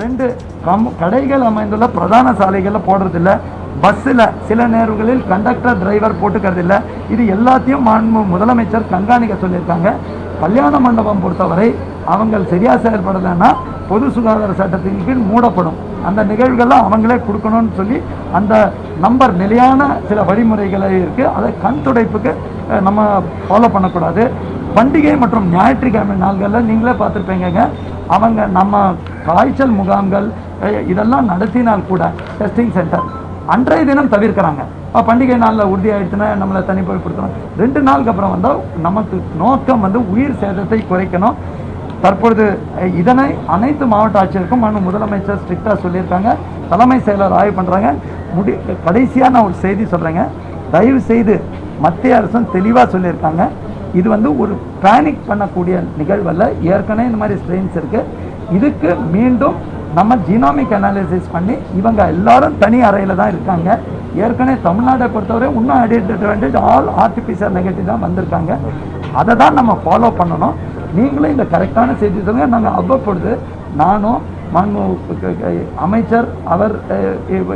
ரெண்டு கம் கடைகள் அமைந்துள்ள பிரதான சாலைகளில் போடுறதில்ல. பஸ்ஸில் சில நேரங்களில் கண்டக்டர் டிரைவர் போட்டுக்கிறதில்ல. இது எல்லாத்தையும் மாண்பு முதலமைச்சர் கண்காணிக்க சொல்லியிருக்காங்க. கல்யாண மண்டபம் பொறுத்தவரை அவங்க சரியாக செயல்படலைன்னா பொது சுகாதார சட்டத்தின் கீழ் மூடப்படும். அந்த நிகழ்வுகள்லாம் அவங்களே கொடுக்கணும்னு சொல்லி அந்த நம்பர் நிலையான சில வழிமுறைகளை இருக்குது அதை கண் துடைப்புக்கு நம்ம ஃபாலோ பண்ணக்கூடாது. பண்டிகை மற்றும் ஞாயிற்றுக்கிழமை நாள்களில் நீங்களே பார்த்துருப்பீங்கங்க. அவங்க நம்ம காய்ச்சல் முகாம்கள் இதெல்லாம் நடத்தினால் கூட டெஸ்டிங் சென்டர் அன்றைய தினம் தவிர்க்கிறாங்க. இப்போ பண்டிகை நாளில் உறுதியாயிடுச்சுன்னா நம்மளை தனிப்படுத்தணும் ரெண்டு நாளுக்கு அப்புறம் வந்தால் நமக்கு நோக்கம் வந்து உயிர் சேதத்தை குறைக்கணும். தற்பொழுது இதனை அனைத்து மாவட்ட ஆட்சியருக்கும் மனு முதலமைச்சர் ஸ்ட்ரிக்டாக சொல்லியிருக்காங்க. தலைமை செயலர் ஆய்வு பண்ணுறாங்க முடி கடைசியாக நான் ஒரு செய்தி சொல்கிறேங்க தயவு செய்து மத்திய அரசும் தெளிவாக சொல்லியிருக்காங்க. இது வந்து ஒரு பேனிக் பண்ணக்கூடிய நிகழ்வல்ல ஏற்கனவே இந்த மாதிரி ஸ்ட்ரெயின்ஸ் இருக்குது இதுக்கு மீண்டும் நம்ம ஜீனாமிக் அனாலிசிஸ் பண்ணி இவங்க எல்லாரும் தனி அறையில் தான் இருக்காங்க. ஏற்கனவே தமிழ்நாட்டை பொறுத்தவரை இன்னும் அட்வான்டேஜ் ஆல் ஆர்டிபிசிஆர் நெகட்டிவ் தான் வந்திருக்காங்க. அதை தான் நம்ம ஃபாலோ பண்ணணும். நீங்களும் இந்த கரெக்டான செய்தி சொல்லுங்கள் நாங்கள் அவ்வப்பொழுது நானும் மாண்பு அமைச்சர் அவர்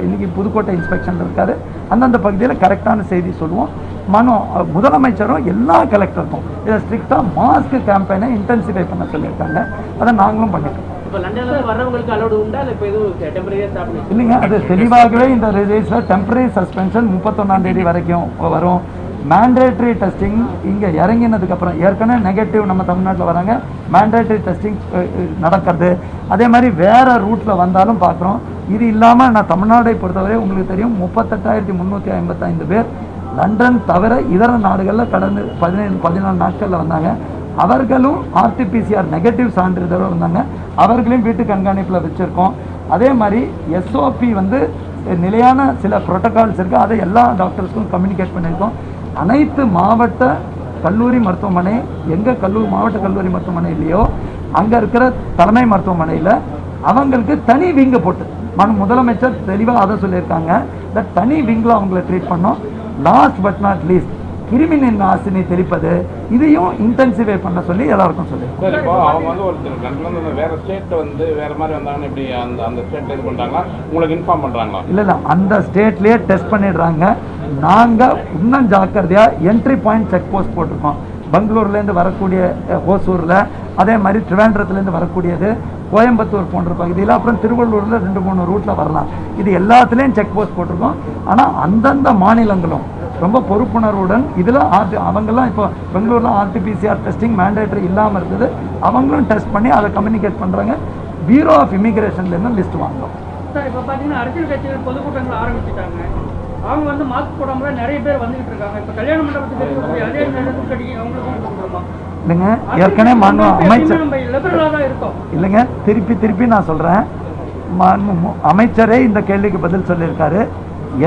இன்னைக்கு புதுக்கோட்டை இன்ஸ்பெக்ஷன் இருக்காரு. அந்தந்த பகுதியில் கரெக்டான செய்தி சொல்லுவோம். மனு முதலமைச்சரும் எல்லா கலெக்டருக்கும். இதை ஸ்ட்ரிக்டாக மாஸ்க் கேம்பெயினை இன்டென்சிஃபை பண்ண சொல்லியிருக்காங்க. அதை நாங்களும் பண்ணிட்டோம். இல்லைங்க அது தெளிவாகவே இந்த ரிலீஸில் டெம்பரரி சஸ்பென்ஷன் முப்பத்தொன்னாம் தேதி வரைக்கும் வரும். மேண்டேட்ரி டெஸ்டிங் இங்கே இறங்கினதுக்கு அப்புறம் ஏற்கனவே நெகட்டிவ் நம்ம தமிழ்நாட்டில் வராங்க. மேண்டேட்ரி டெஸ்டிங் நடக்கிறது. அதே மாதிரி வேற ரூட்டில் வந்தாலும் பார்க்குறோம். இது இல்லாமல் நான் தமிழ்நாடை பொறுத்தவரை உங்களுக்கு தெரியும் முப்பத்தெட்டாயிரத்தி முந்நூற்றி ஐம்பத்தைந்து பேர் லண்டன் தவிர இதர நாடுகளில் கடந்த பதினேழு பதினாலு நாட்களில் வந்தாங்க. அவர்களும் ஆர்டிபிசிஆர் நெகட்டிவ் சான்றிதழோட வந்தாங்க அவர்களையும் வீட்டு கண்காணிப்பில் வச்சுருக்கோம். அதே மாதிரி எஸ்ஓபி வந்து நிலையான சில ப்ரோட்டோகால்ஸ் இருக்குது அதை எல்லா டாக்டர்ஸ்க்கும் கம்யூனிகேட் பண்ணியிருக்கோம். அனைத்து மாவட்ட கல்லூரி மருத்துவமனை எங்கே கல்லூரி மாவட்ட கல்லூரி மருத்துவமனை இல்லையோ அங்கே இருக்கிற தலைமை மருத்துவமனையில் அவங்களுக்கு தனி விங்கு போட்டு மண் முதலமைச்சர் தெளிவாக அதை சொல்லியிருக்காங்க. இந்த தனி விங்கில் அவங்கள ட்ரீட் பண்ணோம். லாஸ்ட் பட் நாட் லீஸ்ட் கிருமி நாசினி தெளிப்பது இதையும் இன்டென்சிஃபை பண்ண சொல்லி எல்லாருக்கும் சார் இப்போ அவங்க வந்து ஒரு லண்டன்ல இருந்து வேற ஸ்டேட் வந்து வேற மாதிரி வந்தாங்கன்னு இப்படி அந்த அந்த ஸ்டேட்ல இது பண்றாங்களா? உங்களுக்கு இன்ஃபார்ம் பண்றாங்களா? இல்லை இல்லை அந்த ஸ்டேட்லேயே டெஸ்ட் பண்ணிடுறாங்க. நாங்கள் இன்னும் ஜாக்கிரதையாக என்ட்ரி பாயிண்ட் செக் போஸ்ட் போட்டிருக்கோம். பெங்களூர்லேருந்து வரக்கூடிய ஓசூரில் அதே மாதிரி திருவேண்டரத்துலேருந்து வரக்கூடியது கோயம்புத்தூர் போன்ற பகுதியில் அப்புறம் திருவள்ளூரில் ரெண்டு மூணு ரூட்டில் வரலாம். இது எல்லாத்துலேயும் செக் போஸ்ட் போட்டிருக்கோம். ஆனால் அந்தந்த மாநிலங்களும் ரொம்ப பொறுப்புணர்வுடன் இதில் ஆர்டி அவங்கெல்லாம் இப்போ பெங்களூரில் ஆர்டிபிசிஆர் டெஸ்டிங் மேண்டேட்டரி இல்லாமல் இருந்தது. அவங்களும் டெஸ்ட் பண்ணி அதை கம்யூனிகேட் பண்ணுறாங்க பியூரோ ஆஃப் இமிகிரேஷன்லேருந்து லிஸ்ட் வாங்குறோம். சார் இப்போ பார்த்தீங்கன்னா அரசியல் கட்சிகள் பொதுக்கூட்டங்கள் ஆரம்பிச்சுட்டாங்க. அவங்க வந்து மாஸ்க் போடாம தான் நிறைய பேர் வந்துகிட்டு இருக்காங்க. இப்போ கல்யாண மண்டபத்துக்கு இருக்கக்கூடிய அதே கட்டி அவங்களுக்கும் கொடுக்குறோமா இல்லைங்க ஏற்கனவே மாண்பு அமைச்சர் இல்லைங்க திருப்பி திருப்பி நான் சொல்கிறேன் அமைச்சரே இந்த கேள்விக்கு பதில் சொல்லியிருக்காரு.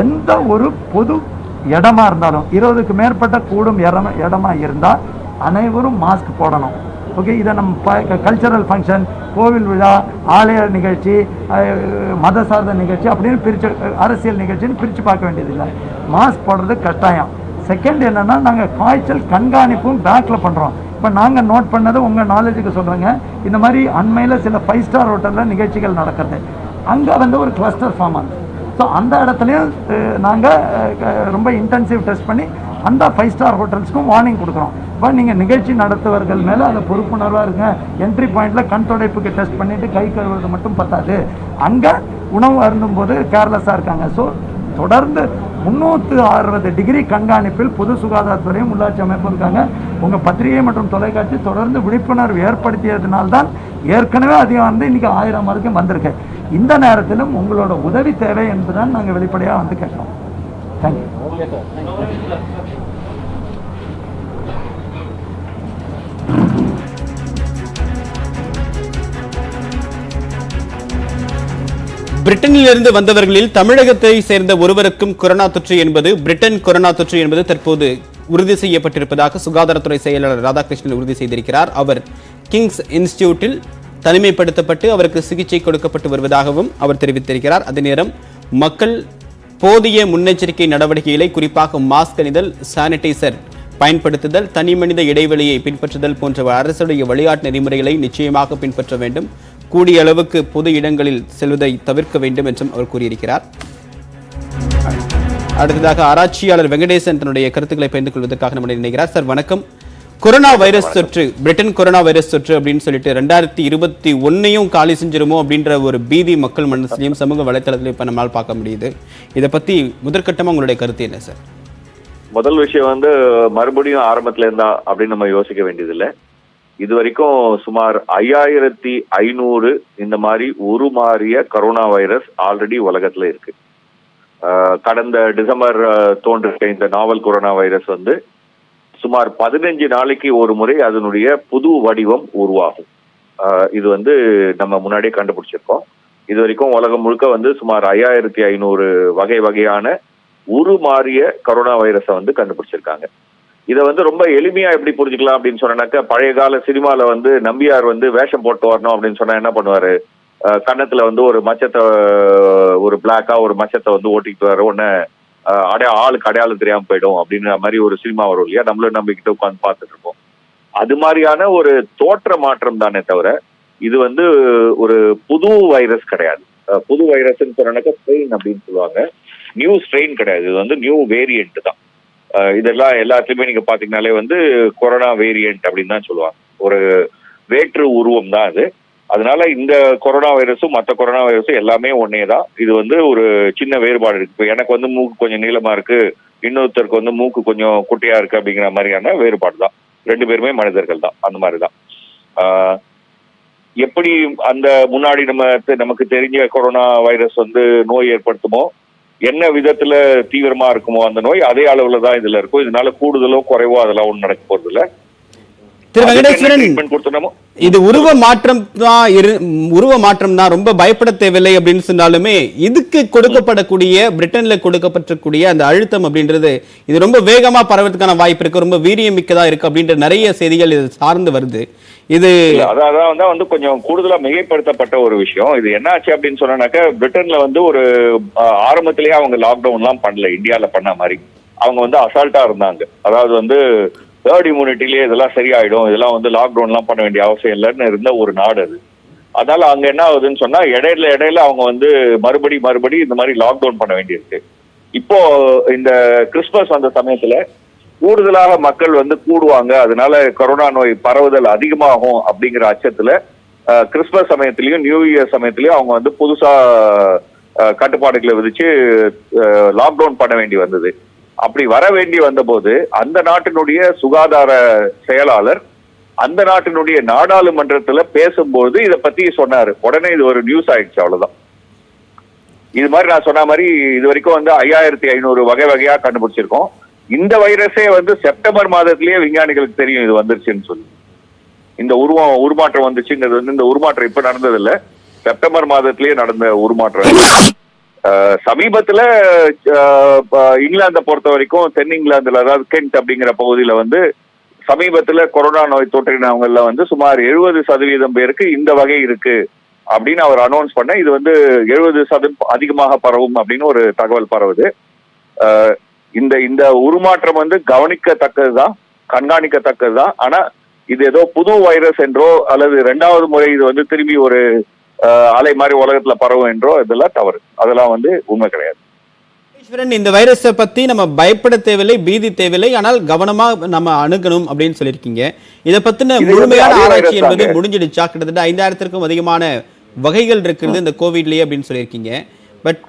எந்த ஒரு பொது இடமா இருந்தாலும் இருபதுக்கு மேற்பட்ட கூடும் இடமா இடமா இருந்தால் அனைவரும் மாஸ்க் போடணும். ஓகே இதை நம்ம கல்ச்சரல் ஃபங்க்ஷன் கோவில் விழா ஆலய நிகழ்ச்சி மத சார்ந்த நிகழ்ச்சி அப்படின்னு பிரித்து அரசியல் நிகழ்ச்சின்னு பிரித்து பார்க்க வேண்டியதில்லை. மாஸ்க் போடுறது கட்டாயம். செகண்ட் என்னன்னா நாங்கள் காய்ச்சல் கண்காணிப்பும் பேக்கில் பண்ணுறோம் இப்போ நாங்கள் நோட் பண்ணதை உங்கள் நாலேஜுக்கு சொல்கிறேங்க இந்த மாதிரி அண்மையில் சில ஃபைவ் ஸ்டார் ஹோட்டலில் நிகழ்ச்சிகள் நடக்கிறது. அங்கே வந்து ஒரு கிளஸ்டர் ஃபார்ம் ஆகுது ஸோ அந்த இடத்துலையும் நாங்கள் ரொம்ப இன்டென்சிவ் டெஸ்ட் பண்ணி அந்த ஃபைவ் ஸ்டார் ஹோட்டல்ஸ்க்கும் வார்னிங் கொடுக்குறோம். இப்போ நீங்கள் நிகழ்ச்சி நடத்துவர்கள் மேலே அதை பொறுப்புணர்வாக இருங்க. என்ட்ரி பாயிண்டில் கண் துடைப்புக்கு டெஸ்ட் பண்ணிவிட்டு கை கழுவுறது மட்டும் பத்தாது. அங்கே உணவு அருந்தும் போது கேர்லெஸ்ஸாக இருக்காங்க. ஸோ தொடர்ந்து முந்நூற்று அறுபது டிகிரி கண்காணிப்பில் பொது சுகாதாரத்துறையும் உள்ளாட்சி அமைப்பும் இருக்காங்க. உங்கள் பத்திரிகை மற்றும் தொலைக்காட்சி தொடர்ந்து விழிப்புணர்வு ஏற்படுத்தியதுனால்தான் ஏற்கனவே அதிகம் வந்து இன்றைக்கி ஆயிரம் வரைக்கும் வந்திருக்கு. இந்த நேரத்திலும் உங்களோட உதவி தேவை என்பதுதான் நாங்கள் வெளிப்படையாக வந்து கேட்குறோம். தேங்க்யூ பிரிட்டனிலிருந்து வந்தவர்களில் தமிழகத்தை சேர்ந்த ஒருவருக்கும் கொரோனா தொற்று என்பது பிரிட்டன் கொரோனா தொற்று என்பது தற்போது உறுதி செய்யப்பட்டிருப்பதாக சுகாதாரத்துறை செயலாளர் ராதாகிருஷ்ணன் உறுதி செய்திருக்கிறார். அவர் கிங்ஸ் இன்ஸ்டிடியூட்டில் தனிமைப்படுத்தப்பட்டு அவருக்கு சிகிச்சை கொடுக்கப்பட்டு வருவதாகவும் அவர் தெரிவித்திருக்கிறார். அதே நேரம் மக்கள் போதிய முன்னெச்சரிக்கை நடவடிக்கைகளை குறிப்பாக மாஸ்க் அணிதல் சானிடைசர் பயன்படுத்துதல் தனிமனித இடைவெளியை பின்பற்றுதல் போன்ற அரசுடைய வழிகாட்டு நெறிமுறைகளை நிச்சயமாக பின்பற்ற வேண்டும். கூடிய அளவுக்கு பொது இடங்களில் செல்வதை தவிர்க்க வேண்டும் என்றும் அவர் கூறியிருக்கிறார். அடுத்ததாக ஆராய்ச்சியாளர் வெங்கடேசன் தன்னுடைய கருத்துக்களை பகிர்ந்து கொள்வதற்காக நம்முடைய இணைகிறார். சார் வணக்கம். கொரோனா வைரஸ் தொற்று பிரிட்டன் கொரோனா வைரஸ் தொற்று அப்படின்னு சொல்லிட்டு ரெண்டாயிரத்தி இருபத்தி ஒன்னையும் காலி செஞ்சிருமோ அப்படின்ற ஒரு பீதி மக்கள் மனசுலையும் சமூக வலைத்தளத்திலையும் இப்போ நம்மளால் பார்க்க முடியுது. இதை பத்தி முதற்கட்டமா உங்களுடைய கருத்து என்ன சார்? முதல் விஷயம் வந்து மறுபடியும் ஆரம்பத்துல இருந்தா அப்படின்னு நம்ம யோசிக்க வேண்டியதில்லை. இது வரைக்கும் சுமார் ஐயாயிரத்தி ஐநூறு இந்த மாதிரி உருமாறிய கரோனா வைரஸ் ஆல்ரெடி உலகத்துல இருக்கு. கடந்த டிசம்பர் தோன்றிய இந்த நாவல் கொரோனா வைரஸ் வந்து சுமார் பதினஞ்சு நாளைக்கு ஒரு முறை அதனுடைய புது வடிவம் உருவாகும். இது வந்து நம்ம முன்னாடியே கண்டுபிடிச்சிருக்கோம். இது வரைக்கும் உலகம் முழுக்க வந்து சுமார் ஐயாயிரத்தி ஐநூறு வகை வகையான உருமாறிய கரோனா வைரஸை வந்து கண்டுபிடிச்சிருக்காங்க. இதை வந்து ரொம்ப எளிமையா எப்படி புரிஞ்சுக்கலாம் அப்படின்னு சொன்னாக்க பழைய கால சினிமால வந்து நம்பியார் வந்து வேஷம் போட்டு வரணும் அப்படின்னு சொன்னா என்ன பண்ணுவாரு? கன்னத்துல வந்து ஒரு மச்சத்தை ஒரு பிளாக்கா ஒரு மச்சத்தை வந்து ஓட்டிக்கிட்டு வர உடனே அடையா அடைய ஆளுக்கு அடையாளம் தெரியாம போயிடும் அப்படின்ற மாதிரி ஒரு சினிமா வரும் இல்லையா? நம்மளும் நம்பிக்கிட்டு உட்காந்து பார்த்துட்டு இருப்போம். அது மாதிரியான ஒரு தோற்ற மாற்றம் தானே தவிர இது வந்து ஒரு புது வைரஸ் கிடையாது. புது வைரஸ்ன்னு சொன்னாக்க ஸ்ட்ரெயின் அப்படின்னு சொல்லுவாங்க. நியூ ஸ்ட்ரெயின் கிடையாது. இது வந்து நியூ வேரியன்ட் தான். இதெல்லாம் எல்லாத்துலயுமே நீங்க பாத்தீங்கன்னாலே வந்து கொரோனா வேரியன்ட் அப்படின்னு தான் சொல்லுவாங்க. ஒரு வேற்று உருவம் தான் அது. அதனால இந்த கொரோனா வைரஸும் மற்ற கொரோனா வைரஸும் எல்லாமே ஒன்னே தான் இது வந்து ஒரு சின்ன வேறுபாடு இருக்கு. இப்போ எனக்கு வந்து மூக்கு கொஞ்சம் நீளமா இருக்கு. இன்னொருத்தருக்கு வந்து மூக்கு கொஞ்சம் குட்டையா இருக்கு அப்படிங்கிற மாதிரியான வேறுபாடு தான். ரெண்டு பேருமே மனிதர்கள் தான். அந்த மாதிரி தான் எப்படி அந்த முன்னாடி நம்ம நமக்கு தெரிஞ்ச கொரோனா வைரஸ் வந்து நோய் ஏற்படுத்துமோ என்ன விதத்துல தீவிரமா இருக்குமோ அந்த நோய் அதே அளவுல தான் இதுல இருக்கும். இதனால கூடுதலோ குறைவோ அதெல்லாம் ஒன்றும் நடக்க போறது இல்லை திரு வெங்கடேஸ்வரன் இது உருவ மாற்றம் தான் உருவ மாற்றம் தான் ரொம்ப பயப்பட தேவையில்லை அப்படின்னு சொன்னாலுமே இதுக்கு கொடுக்கப்படக்கூடிய பிரிட்டன்ல கொடுக்கப்பட்டிருக்கூடிய அந்த அழுத்தம் அப்படின்றது இது ரொம்ப வேகமா பரவறதுக்கான வாய்ப்பு இருக்கு ரொம்ப வீரியம் மிக்கதா இருக்கு அப்படின்ற நிறைய செய்திகள் இது சார்ந்து வருது. இது அதான் அதான் வந்து கொஞ்சம் கூடுதலா மிகைப்படுத்தப்பட்ட ஒரு விஷயம். இது என்னாச்சு அப்படின்னு சொன்னாக்க பிரிட்டன்ல வந்து ஒரு ஆரம்பத்திலேயே அவங்க லாக்டவுன் எல்லாம் பண்ணல இந்தியால பண்ண மாதிரி. அவங்க வந்து அசால்ட்டா இருந்தாங்க. அதாவது வந்து தேர்ட் இம்யூனிட்டிலேயே இதெல்லாம் சரியாயிடும். இதெல்லாம் வந்து லாக்டவுன் எல்லாம் பண்ண வேண்டிய அவசியம் இல்லைன்னு இருந்த ஒரு நாடு அது. அதனால அங்க என்ன ஆகுதுன்னு சொன்னா இடையில இடையில அவங்க வந்து மறுபடி மறுபடி இந்த மாதிரி லாக்டவுன் பண்ண வேண்டியிருக்கு. இப்போ இந்த கிறிஸ்மஸ் வந்த சமயத்துல கூடுதலாக மக்கள் வந்து கூடுவாங்க. அதனால கொரோனா நோய் பரவுதல் அதிகமாகும் அப்படிங்கிற அச்சத்துல கிறிஸ்மஸ் சமயத்திலயும் நியூ இயர் சமயத்திலயும் அவங்க வந்து புதுசா கட்டுப்பாடுகளை விதிச்சு லாக்டவுன் பண்ண வேண்டி வந்தது. அப்படி வர வேண்டி வந்தபோது அந்த நாட்டினுடைய சுகாதார செயலாளர் அந்த நாட்டினுடைய நாடாளுமன்றத்துல பேசும்போது இத பத்தி சொன்னாரு. உடனே இது ஒரு நியூஸ் ஆயிடுச்சு அவ்வளவுதான். இது மாதிரி நான் சொன்ன மாதிரி இது வரைக்கும் வந்து ஐயாயிரத்தி ஐநூறு வகை வகையா கண்டுபிடிச்சிருக்கோம். இந்த வைரஸே வந்து செப்டம்பர் மாதத்திலேயே விஞ்ஞானிகளுக்கு தெரியும் இது வந்துருச்சுன்னு சொல்லி. இந்த உருவம் உருமாற்றம் வந்துச்சுங்கிறது வந்து இந்த உருமாற்றம் இப்ப நடந்தது இல்ல செப்டம்பர் மாதத்திலேயே நடந்த உருமாற்றம். சமீபத்துல இங்கிலாந்தை பொறுத்த வரைக்கும் தென் இங்கிலாந்துல அதாவது கென்ட் அப்படிங்கிற பகுதியில வந்து சமீபத்துல கொரோனா நோய் தொற்றினவங்கல வந்து சுமார் எழுபது சதவீதம் பேருக்கு இந்த வகை இருக்கு அப்படின்னு அவர் அனௌன்ஸ் பண்ண இது வந்து எழுபது சதவீதம் அதிகமாக பரவும் அப்படின்னு ஒரு தகவல் பரவுது. இந்த இந்த உருமாற்றம் வந்து கவனிக்கத்தக்கதுதான் கண்காணிக்கத்தக்கதுதான். ஆனா இது ஏதோ புது வைரஸ் என்றோ அல்லது ரெண்டாவது முறை இது வந்து திரும்பி ஒரு அலை மாதிரி உலகத்துல பரவும் என்றோ இதெல்லாம் தவறு. அதெல்லாம் வந்து உண்மை கிடையாது. இந்த வைரஸை பத்தி நம்ம பயப்பட தேவையில்லை பீதி தேவையில்லை. ஆனால் கவனமா நம்ம அணுகணும் அப்படின்னு சொல்லியிருக்கீங்க. இதை பத்தின முழுமையான ஆராய்ச்சி என்பது. முடிஞ்சிடுச்சா? கிட்டத்தட்ட ஐந்தாயிரத்திற்கும் அதிகமான வகைகள் இருக்கிறது இந்த கோவிட்லயே அப்படின்னு சொல்லியிருக்கீங்க. பட்.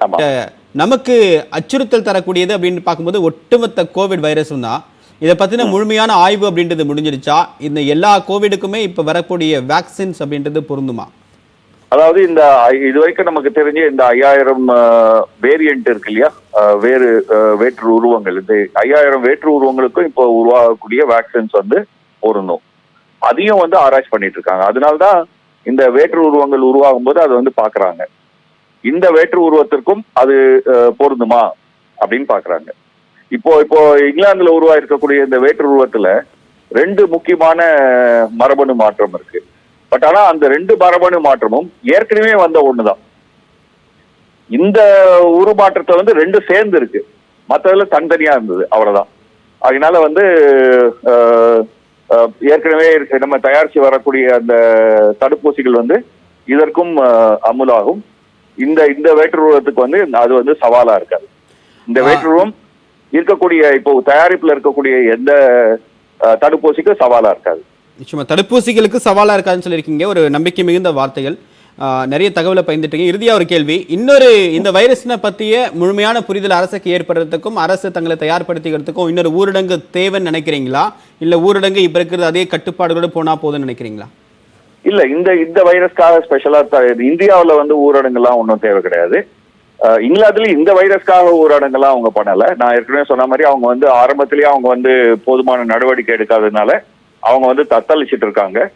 நமக்கு அச்சுறுத்தல் தரக்கூடியது அப்படின்னு பார்க்கும்போது ஒட்டுமொத்த கோவிட் வைரஸும் தான். இதை பத்தின முழுமையான ஆய்வு அப்படின்றது முடிஞ்சிடுச்சா? இந்த எல்லா கோவிடுக்குமே இப்ப வரக்கூடிய வேக்சின்ஸ் அப்படின்றது பொருந்துமா? அதாவது இந்த ஐ- இது வரைக்கும் நமக்கு தெரிஞ்ச இந்த ஐயாயிரம் வேரியன்ட் இருக்கு இல்லையா? வேறு வேற்று உருவங்கள். இந்த ஐயாயிரம் வேற்று உருவங்களுக்கும் இப்போ உருவாகக்கூடிய வேக்சின்ஸ் வந்து பொருந்தும் அதையும் வந்து ஆராய்ச்சி பண்ணிட்டு இருக்காங்க. அதனால்தான் இந்த வேற்று உருவங்கள் உருவாகும் போது அதை வந்து பாக்குறாங்க. இந்த வேற்று உருவத்திற்கும் அது பொருந்துமா? அப்படின்னு பாக்குறாங்க. இப்போ இப்போ இங்கிலாந்துல உருவாயிருக்கக்கூடிய இந்த வேற்று உருவத்துல ரெண்டு முக்கியமான மரபணு மாற்றம் இருக்கு. பட் ஆனா அந்த ரெண்டு மரபணு மாற்றமும் ஏற்கனவே வந்த ஒண்ணுதான். இந்த உருமாற்றத்தை வந்து ரெண்டு சேர்ந்து இருக்கு. மற்றதுல தனித்தனியா இருந்தது அவ்வளவுதான். அதனால வந்து ஏற்கனவே இருக்க- நம்ம தயாரிச்சு வரக்கூடிய அந்த தடுப்பூசிகள் வந்து இதற்கும் அமுலாகும். இந்த இந்த வேற்றுருவத்துக்கு வந்து அது வந்து சவாலா இருக்காது. இந்த. வேற்றுருவம் இருக்கக்கூடிய இப்போ தயாரிப்புல இருக்கக்கூடிய எந்த தடுப்பூசிக்கும் சவாலா இருக்காது. நிச்சயமா. தடுப்பூசிகளுக்கு சவாலாக இருக்காதுன்னு சொல்லியிருக்கீங்க. ஒரு நம்பிக்கை மிகுந்த வார்த்தைகள். நிறைய தகவலை பயந்துட்டீங்க இறுதியாக ஒரு கேள்வி. இன்னொரு இந்த வைரஸினை பற்றிய முழுமையான புரிதல் அரசுக்கு ஏற்படுறதுக்கும் அரசு தங்களை தயார்படுத்திக்கிறதுக்கும் இன்னொரு ஊரடங்கு தேவைன்னு நினைக்கிறீங்களா? இல்லை ஊரடங்கு இப்போ இருக்கிறது அதே கட்டுப்பாடுகளோடு போனால் போதும்னு நினைக்கிறீங்களா? இல்ல இந்த இந்த வைரஸ்க்காக ஸ்பெஷலா இந்தியாவில் வந்து ஊரடங்குலாம் ஒன்றும் தேவை கிடையாது. அஹ், இங்கிலாந்துல இந்த வைரஸ்க்காக ஊரடங்குலாம் அவங்க பண்ணல. நான் ஏற்கனவே சொன்ன மாதிரி அவங்க வந்து ஆரம்பத்திலேயே அவங்க வந்து போதுமான நடவடிக்கை எடுக்காததுனால அவங்க வந்து தத்தளிச்சிட்டு இருக்காங்க.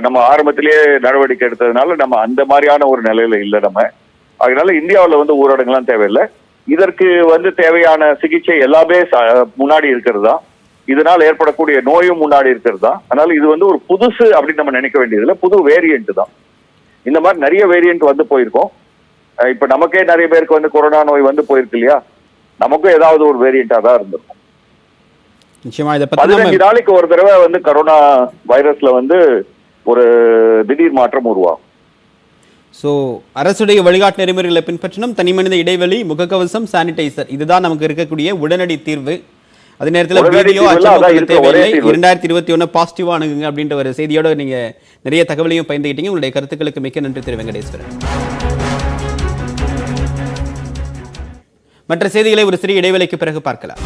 நம்ம ஆரம்பத்திலேயே நடவடிக்கை எடுத்ததுனால நம்ம அந்த மாதிரியான ஒரு நிலையில இல்லை நம்ம. அதனால இந்தியாவில் வந்து ஊரடங்குலாம் தேவையில்லை. இதற்கு வந்து தேவையான சிகிச்சை எல்லாமே ச- முன்னாடி இருக்கிறது? தான் இதனால் ஏற்படக்கூடிய நோயும் முன்னாடி இருக்கிறது? தான் அதனால இது வந்து ஒரு புதுசு அப்படின்னு நம்ம நினைக்க வேண்டியதில்லை. புது வேரியண்ட் தான். இந்த மாதிரி நிறைய வேரியண்ட் வந்து போயிருக்கோம். இப்போ இப்ப நமக்கே நிறைய பேருக்கு வந்து கொரோனா நோய் வந்து போயிருக்கு இல்லையா? நமக்கும் ஏதாவது ஒரு வேரியண்டா தான் இருந்திருக்கும். நிச்சயமா இதை பத்தி பதினஞ்சு நாளைக்கு ஒரு தடவை வந்து கொரோனா வைரஸ்ல வந்து ஒரு திடீர் மாற்றம் உருவாகும். ஸோ அரசுடைய வழிகாட்டு நெறிமுறைகளை பின்பற்றணும் தனி மனித இடைவெளி முகக்கவசம் சானிடைசர் இதுதான் நமக்கு இருக்கக்கூடிய உடனடி தீர்வு. அதே நேரத்தில் வீடியோ தேவையில்லை. இரண்டாயிரத்தி இருபத்தி ஒன்று பாசிட்டிவா அணுகுங்க அப்படின்ற ஒரு செய்தியோட நீங்க நிறைய தகவலையும் பயந்துக்கிட்டீங்க உங்களுடைய கருத்துக்களுக்கு மிக்க நன்றி திரு வெங்கடேஸ்வரன். மற்ற செய்திகளை ஒரு சிறிய இடைவேளைக்கு பிறகு பார்க்கலாம்.